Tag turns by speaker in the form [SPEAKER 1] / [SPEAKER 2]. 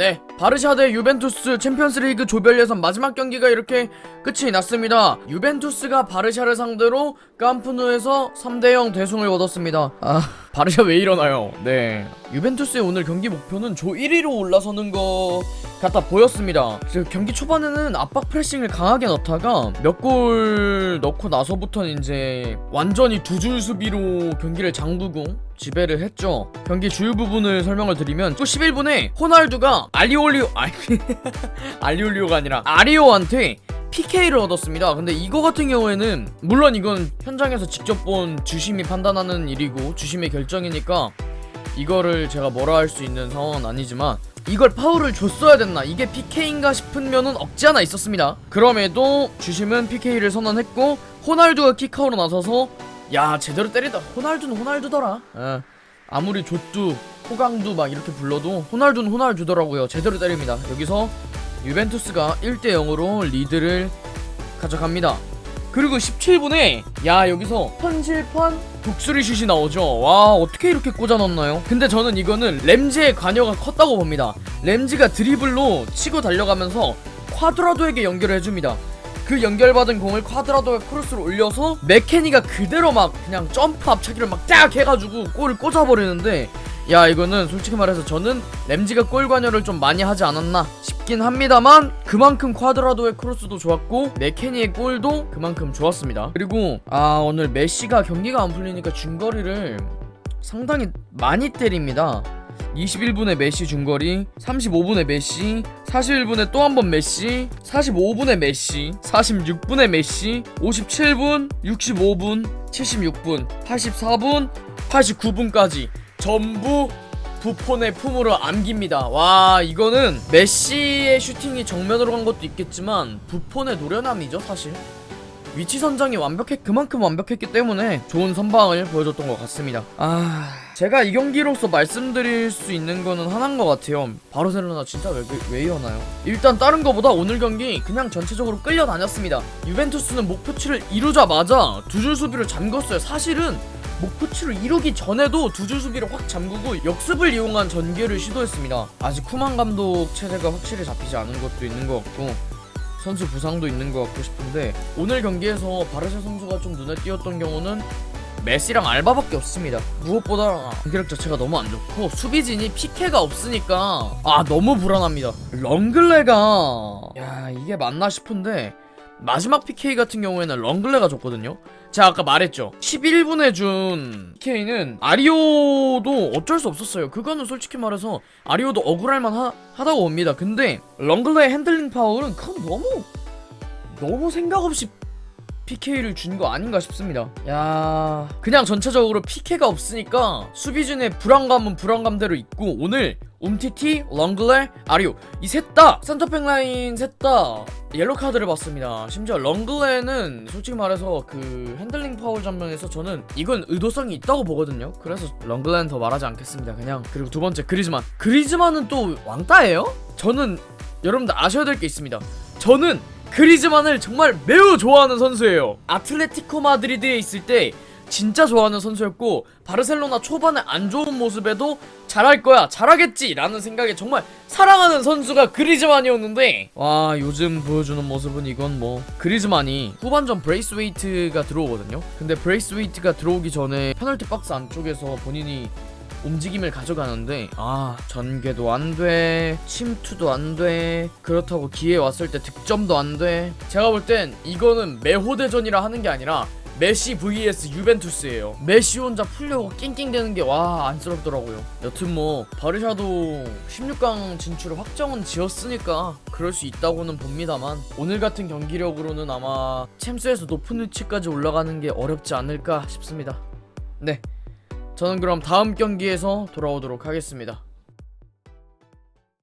[SPEAKER 1] 네, 바르샤 대 유벤투스 챔피언스리그 조별 예선 마지막 경기가 이렇게 끝이 났습니다. 유벤투스가 바르샤를 상대로 깜푸누에서 3대0 대승을 거뒀습니다. 아, 바르샤 왜 이러나요? 네, 유벤투스의 오늘 경기 목표는 조 1위로 올라서는 것 같아 보였습니다. 그 경기 초반에는 압박 프레싱을 강하게 넣다가 몇 골 넣고 나서부터는 이제 완전히 두 줄 수비로 경기를 장구고 지배를 했죠. 경기 주요 부분을 설명을 드리면 또 11분에 호날두가 알리올리오 아니 알리올리오가 아니라 아리오한테 PK를 얻었습니다. 근데 이거 같은 경우에는 물론 이건 현장에서 직접 본 주심이 판단하는 일이고 주심의 결정이니까 이거를 제가 뭐라 할 수 있는 상황은 아니지만 이걸 파울을 줬어야 됐나 이게 PK인가 싶은 면은 없지 않아 있었습니다. 그럼에도 주심은 PK를 선언했고 호날두가 킥아웃로 나서서 야 제대로 때리다 호날두는 호날두더라. 예. 아무리 조뚜 호강두 막 이렇게 불러도 호날두는 호날두더라고요. 제대로 때립니다. 여기서 유벤투스가 1대 0으로 리드를 가져갑니다. 그리고 17분에 야 여기서 현실판 독수리 슛이 나오죠. 와 어떻게 이렇게 꽂아 넣나요? 근데 저는 이거는 램지의 관여가 컸다고 봅니다. 램지가 드리블로 치고 달려가면서 콰드라도에게 연결을 해줍니다. 그 연결받은 공을 콰드라도의 크로스로 올려서 메케니가 그대로 막 그냥 점프 앞차기를 막 딱 해가지고 골을 꽂아버리는데 야 이거는 솔직히 말해서 저는 램지가 골 관여를 좀 많이 하지 않았나 싶 긴 합니다만 그만큼 콰드라도의 크로스도 좋았고 메케니의 골도 그만큼 좋았습니다. 그리고 아 오늘 메시가 경기가 안 풀리니까 중거리를 상당히 많이 때립니다. 21분에 메시 중거리 35분에 메시 41분에 또 한 번 메시 45분에 메시 46분에 메시 57분 65분 76분 84분 89분까지 전부 부폰의 품으로 안깁니다. 와 이거는 메시의 슈팅이 정면으로 간 것도 있겠지만 부폰의 노련함이죠 사실. 위치 선정이 완벽해 그만큼 완벽했기 때문에 좋은 선방을 보여줬던 것 같습니다. 아 제가 이 경기로서 말씀드릴 수 있는 거는 하나인 것 같아요. 바르셀로나 진짜 왜, 왜 이러나요? 일단 다른 거보다 오늘 경기 그냥 전체적으로 끌려다녔습니다. 유벤투스는 목표치를 이루자마자 두 줄 수비를 잠궜어요. 사실은 목표치를 이루기 전에도 두 줄 수비를 확 잠그고 역습을 이용한 전개를 시도했습니다. 아직 쿠만 감독 체제가 확실히 잡히지 않은 것도 있는 것 같고 선수 부상도 있는 것 같고 싶은데 오늘 경기에서 바르샤 선수가 좀 눈에 띄었던 경우는 메시랑 알바밖에 없습니다. 무엇보다 경기력 자체가 너무 안 좋고 수비진이 피케가 없으니까 아 너무 불안합니다. 렁글레가 야 이게 맞나 싶은데 마지막 PK 같은 경우에는 렁글레가 줬거든요. 제가 아까 말했죠. 11분에 준 PK는 아리오도 어쩔 수 없었어요. 그거는 솔직히 말해서 아리오도 억울할만 하, 하다고 봅니다. 근데 렁글레의 핸들링 파워는 그건 너무 너무 생각 없이 PK를 준 거 아닌가 싶습니다. 야, 그냥 전체적으로 PK가 없으니까 수비진의 불안감은 불안감대로 있고 오늘 움티티, 렁글레, 아리오 이 셋다 센터백 라인 셋다 옐로 카드를 봤습니다. 심지어 렁글레는 솔직히 말해서 그 핸들링 파울 장면에서 저는 이건 의도성이 있다고 보거든요. 그래서 렁글레는 더 말하지 않겠습니다. 그냥 그리고 두 번째 그리즈만. 그리즈만은 또 왕따예요? 저는 여러분들 아셔야 될 게 있습니다. 저는 그리즈만을 정말 매우 좋아하는 선수예요. 아틀레티코 마드리드에 있을 때 진짜 좋아하는 선수였고 바르셀로나 초반에 안 좋은 모습에도 잘할 거야 잘하겠지 라는 생각에 정말 사랑하는 선수가 그리즈만이었는데 와 요즘 보여주는 모습은 이건 뭐 그리즈만이 후반전 브레이스웨이트가 들어오거든요. 근데 브레이스웨이트가 들어오기 전에 페널티 박스 안쪽에서 본인이 움직임을 가져가는데 아 전개도 안돼 침투도 안돼 그렇다고 기회 왔을 때 득점도 안돼. 제가 볼 땐 이거는 매호대전이라 하는 게 아니라 메시 vs 유벤투스예요. 메시 혼자 풀려고 낑낑대는 게 와 안쓰럽더라고요. 여튼 뭐 바르샤도 16강 진출을 확정은 지었으니까 그럴 수 있다고는 봅니다만 오늘 같은 경기력으로는 아마 챔스에서 높은 위치까지 올라가는 게 어렵지 않을까 싶습니다. 네. 저는 그럼 다음 경기에서 돌아오도록 하겠습니다.